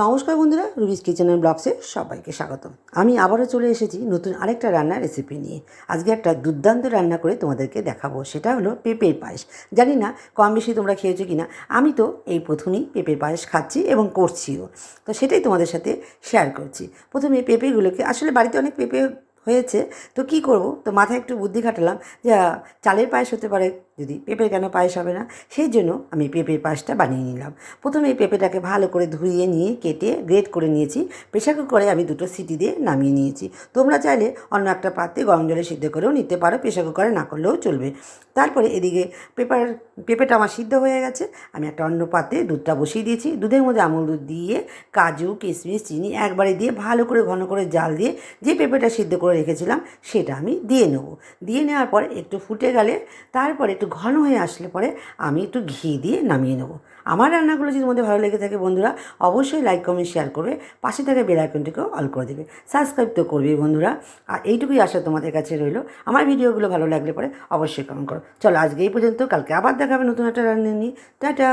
নমস্কার বন্ধুরা রুবিস kitchen and ব্লগসে সবাইকে স্বাগতম। আমি আবারও চলে এসেছি নতুন আরেকটা রান্নার রেসিপি নিয়ে। আজকে একটা দুর্দান্ত রান্না করে তোমাদেরকে দেখাবো, সেটা হলো পেঁপের পায়েস। জানি না কম বেশি তোমরা খেয়েছো কি না আমি তো এই প্রথমেই পেঁপের পায়েস খাচ্ছি এবং করছিও। তো সেটাই তোমাদের সাথে শেয়ার করছি। প্রথমে পেঁপেগুলোকে, আসলে বাড়িতে অনেক পেঁপে হয়েছে, তো কি করব? তো মাথায় একটু বুদ্ধি খাটালাম যে চালের পায়েস হতে পারে যদি পেঁপের কেন পায়েস হবে না? সেই জন্য আমি পেঁপের পায়েসটা বানিয়ে নিলাম। প্রথমে এই পেঁপেটাকে ভালো করে ধুয়ে নিয়ে কেটে গ্রেট করে নিয়েছি। প্রেশার কুকারে আমি দুটো সিটি দিয়ে নামিয়ে নিয়েছি। তোমরা চাইলে অন্য একটা পাত্রে গরম জলে সিদ্ধ করেও নিতে পারো। প্রেশার কুকারে না করলেও চলবে। তারপরে এদিকে পেঁপার, পেঁপেটা আমার সিদ্ধ হয়ে গেছে। আমি একটা অন্য পাত্রে দুধটা বসিয়ে দিয়েছি। দুধের মধ্যে আমুল দুধ দিয়ে কাজু, কিশমিশ, চিনি একবারে দিয়ে ভালো করে ঘন করে জাল দিয়ে যে পেঁপেটা সিদ্ধ করে রেখেছিলাম সেটা আমি দিয়ে নেব। দিয়ে নেওয়ার পর একটু ফুটে গেলে তারপরে একটু ঘন হয়ে আসলে পরে আমি একটু ঘি দিয়ে নামিয়ে নেব। আমার রান্নাগুলো যদি মধ্যে ভালো লেগে থাকে বন্ধুরা, অবশ্যই লাইক কমেন্ট শেয়ার করবে। পাশে থাকা বেল আইকনটিকেও অল করে দেবে। সাবস্ক্রাইব তো করবে বন্ধুরা। আর এইটুকুই আশা তোমাদের কাছে রইল। আমার ভিডিওগুলো ভালো লাগলে পরে অবশ্যই কমেন্ট করো। চলো আজকে এই পর্যন্ত, কালকে আবার দেখাবে নতুন একটা রান্না নিয়ে। টাটা!